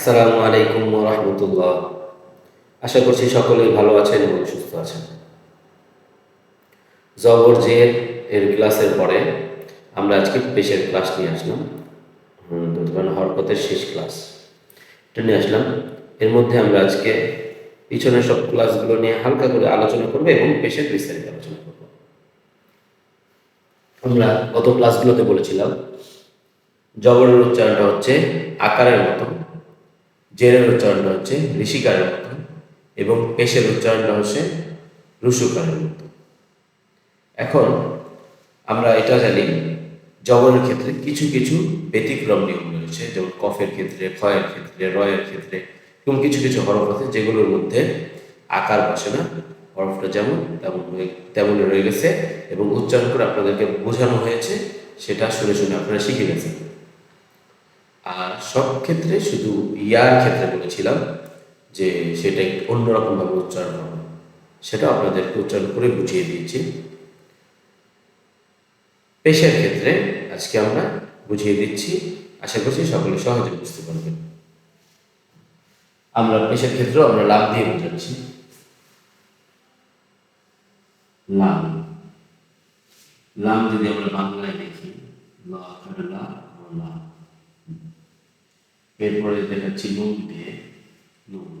আসসালামু আলাইকুম রহমতুল্লাহ। আশা করছি সকলেই ভালো আছেন এবং সুস্থ আছেন। জবর জের এর ক্লাসের পরে আমরা আজকে পেশের ক্লাস নিয়ে আসলাম। ধরুন হরকতের শেষ ক্লাস। এটা নিয়ে আসলাম। এর মধ্যে আমরা আজকে পিছনের সব ক্লাসগুলো নিয়ে হালকা করে আলোচনা করব এবং পেশের বিস্তারিত আলোচনা করব। আমরা গত ক্লাসগুলোতে বলেছিলাম, জবরের উচ্চারণটা হচ্ছে আকারের মতো জেরের উচ্চারণটা হচ্ছে ঋষিকারের মতো এবং পেশের উচ্চারণটা হচ্ছে রুসুকারের মতো। এখন আমরা এটা জানি জবরের ক্ষেত্রে কিছু কিছু ব্যতিক্রম নিয়ম রয়েছে, যেমন কফের ক্ষেত্রে, ক্ষয়ের ক্ষেত্রে, রয়ের ক্ষেত্রে, এবং কিছু কিছু হরফ আছে যেগুলোর মধ্যে আকার বসে না। হরফটা যেমন তেমন তেমনই রয়ে গেছে এবং উচ্চারণ করে আপনাদেরকে বোঝানো হয়েছে, সেটা শুনে শুনে আপনারা শিখে গেছেন। আর সব ক্ষেত্রে শুধু ইয়ার ক্ষেত্রে বলেছিলাম যে সেটা একটু অন্যরকমভাবে উচ্চারণ হবে। সেটা আপনাদেরকে উচ্চারণ করে বুঝিয়ে দিয়েছি পেশের ক্ষেত্রে আজকে আমরা বুঝিয়ে দিচ্ছি। আশা করছি সকলে সহজে বুঝতে পারবেন। আমরা পেশের ক্ষেত্রেও আমরা লাভ দিয়ে বোঝাচ্ছি। লাভ লাম যদি আমরা বাংলায় দেখি, ল আকারে লা ও লা। এরপরে দেখাচ্ছি নুন। দিয়ে নুন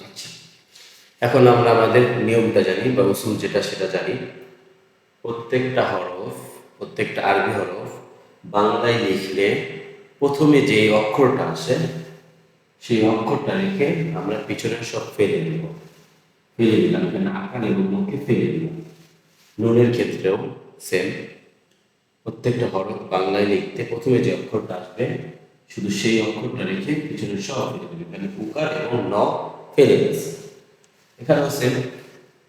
আচ্ছা। এখন আমরা আমাদের নিয়মটা জানি বা উসুল যেটা সেটা জানি। প্রত্যেকটা হরফ, প্রত্যেকটা আরবি হরফ বাংলায় লিখলে প্রথমে যে অক্ষরটা আসে সেই অক্ষরটা রেখে আমরা পিছনের সব ফেলে দিব। ফেলে দিলাম, এখানে আকার এবং মুখে ফেলে দিলাম। নুনের ক্ষেত্রেও সেম প্রত্যেকটা হরফ বাংলায় লিখতে প্রথমে যে অক্ষরটা আসবে, শুধু সেই অক্ষরটা রেখে পিছনের সব ফেলে দিবে। এখানে উকার এবং ন ফেলে দিয়েছে। এখানেও সেম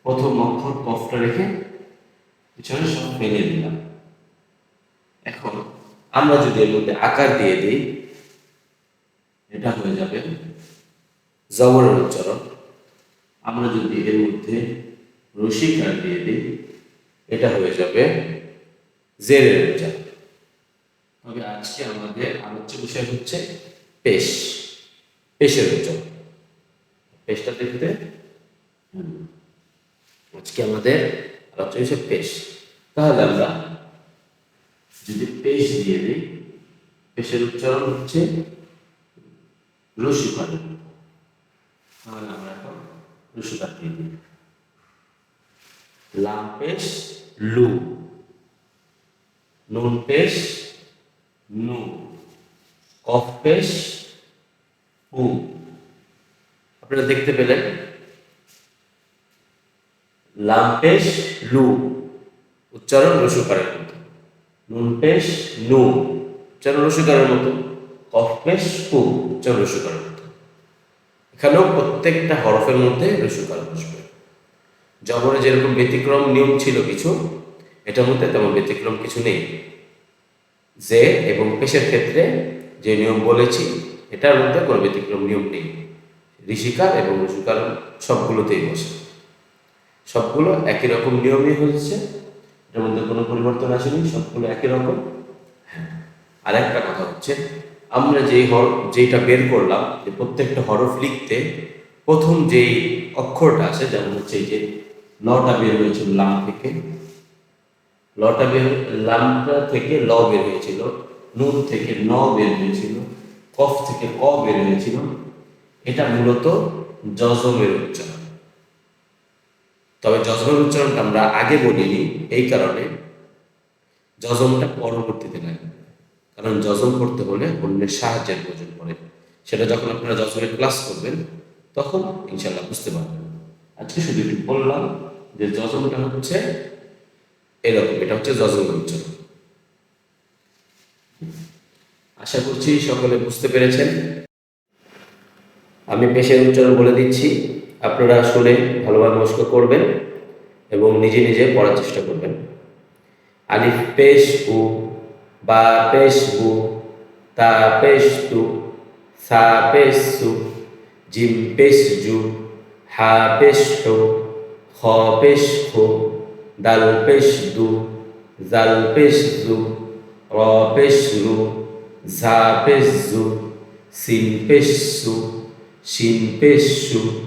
প্রথম অক্ষর কফটা রেখে পিছনে সব ফেলে দিলাম। এখন আমরা যদি এর মধ্যে আকার দিয়ে দিই, এটা হয়ে যাবে জবরের উচ্চারণ। আমরা যদি এর মধ্যে রসিকার দিয়ে দিই, এটা হয়ে যাবে জেরের উচ্চারণ। তবে আজকে আমাদের আলোচ্য বিষয় হচ্ছে পেশ, পেশের উচ্চারণ। পেশটা দেখতে। আজকে আমাদের আলোচ্য বিষয় পেশ। তাহলে আমরা পেশ দিয়ে দিই। পেশের উচ্চারণ হচ্ছে রসিকার তাহলে আমরা এখন রসিকার দিয়ে দিই। লাম পেশ, লু। নুন পেশ, নু। কফ পেশ, উ। আপনারা দেখতে পেলেন? লাম পেশ, লু। উচ্চারণ রসুকারের মতো নুন পেশ, নু উচ্চারণ রসুকারের মতো। কফ পেশ পু উচ্চারণ রসুকারের মতো। এখানেও প্রত্যেকটা হরফের মধ্যে রসুকার বসবে। জবরে যেরকম ব্যতিক্রম নিয়ম ছিল কিছু, এটার মধ্যে তেমন ব্যতিক্রম কিছু নেই। যে এবং পেশের ক্ষেত্রে যে নিয়ম বলেছি, এটার মধ্যে কোনো ব্যতিক্রম নিয়ম নেই। ঋষিকার এবং রসুকার সবগুলোতেই বসে। সবগুলো একই রকম নিয়মই হয়েছে। এটার মধ্যে কোনো পরিবর্তন আসেনি, সবগুলো একই রকম। আর একটা কথা হচ্ছে, আমরা যেই হর, যেইটা বের করলাম, যে প্রত্যেকটা হরফ লিখতে প্রথম যেই অক্ষরটা আছে যেমন হচ্ছে যে লটা বের হয়েছিল লাম থেকে, লটা বের, লামটা থেকে ল বের হয়েছিল, নুন থেকে ন বের হয়েছিল, কফ থেকে ক বের হয়েছিল, এটা মূলত জজমের উচ্চারণ। তবে জজমের উচ্চারণটা আমরা আগে বলিনি, এই কারণে যজমটা পরবর্তীতে লাগে কারণ যজম করতে হলে অন্যের সাহায্যের প্রয়োজন পড়ে। সেটা যখন আপনারা জজমের ক্লাস করবেন, তখন ইনশাল্লাহ বুঝতে পারবেন। আজকে শুধু একটু বললাম যে যজমটা হচ্ছে এরকম, এটা হচ্ছে জজমের উচ্চারণ। আশা করছি সকলে বুঝতে পেরেছেন। আমি পেশের উচ্চারণ বলে দিচ্ছি। আপনারা শুনে ভালোভাবে মস্ক করবেন এবং নিজে নিজে পড়ার চেষ্টা করবেন। আলিফ, পেশ, উ, বা, পেশ বু তা, পেশ, তু, সা, পেশ, সু, জিম, পেশ, জু, হা, পেশ, হো, খ, পেশ, খো, দাল, পেশ, দু, জাল, পেশ, জু, র, পেশ, রু, ঝা, পেশ, জু সিন পেশ, সু শিন পেশ, সু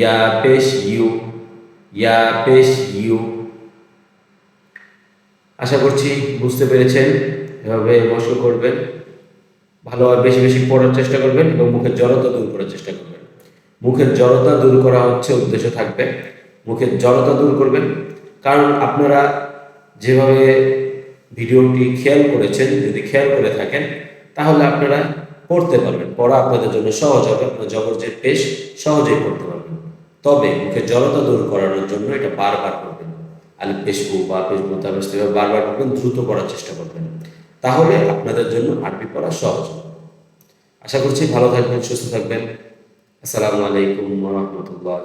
ya পেশ ইউ ইয়া পেশ ইউ আশা করছি বুঝতে পেরেছেন। এভাবে বসল করবেন ভালোভাবে বেশি বেশি পড়ার চেষ্টা করবেন এবং মুখের জড়তা দূর করার চেষ্টা করবেন। মুখের জড়তা দূর করা হচ্ছে উদ্দেশ্য থাকবে। মুখের জড়তা দূর করবেন। কারণ আপনারা যেভাবে ভিডিওটি খেয়াল করেছেন, যদি খেয়াল করে থাকেন, তাহলে আপনারা পড়তে পারবেন। পড়া আপনাদের জন্য সহজ হবে। আপনার জবরজের পেশ, সহজেই পড়তে পারবেন। তবে মুখে জড়তা দূর করানোর জন্য এটা বারবার করবেন। আর পেশবু বা পেশবু তাবেশ বারবার করবেন, দ্রুত করার চেষ্টা করবেন। তাহলে আপনাদের জন্য আরবি পড়া সহজ। আশা করছি ভালো থাকবেন, সুস্থ থাকবেন। আসসালামু আলাইকুম রহমতুল্লাহ